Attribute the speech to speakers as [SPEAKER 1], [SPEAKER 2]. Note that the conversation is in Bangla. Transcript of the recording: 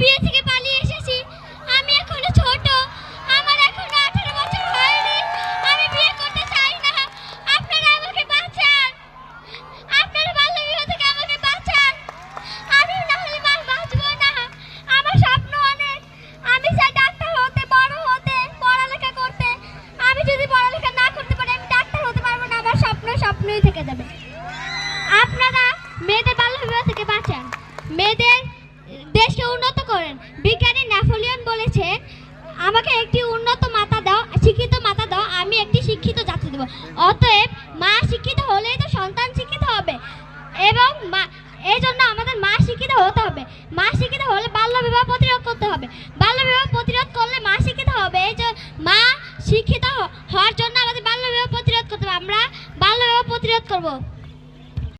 [SPEAKER 1] বিয়ে থেকে পালিয়ে এসেছি। আমি এখনও ছোট। আমার এখনও 18 বছর হয়নি। আমি বিয়ে করতে চাই না। আপনারা আমাকে বাঁচান। আপনারা বাল্য বিবাহ থেকে আমাকে বাঁচান। আমি না হলে মা বাঁচবো না। আমার স্বপ্ন অনেক। আমি চাই ডাক্তার হতে, বড় হতে, পড়ালেখা করতে। আমি যদি পড়ালেখা না করতে পারি, আমি ডাক্তার হতে পারব না। আমার স্বপ্ন স্বপ্নই থেকে যাবে। আমাকে একটি উন্নত মাতা দাও, শিক্ষিত মাতা দাও, আমি একটি শিক্ষিত জাতি দেব। অতএব মা শিক্ষিত হলেই তো সন্তান শিক্ষিত হবে। এবং মা এই জন্য আমাদের মা শিক্ষিত হতে হবে। মা শিক্ষিত হলে বাল্য বিবাহ প্রতিরোধ করতে হবে। বাল্য বিবাহ প্রতিরোধ করলে মা শিক্ষিত হবে। এই যে মা শিক্ষিত হওয়ার জন্য আমাদের বাল্য বিবাহ প্রতিরোধ করতে হবে। আমরা বাল্য বিবাহ প্রতিরোধ করব।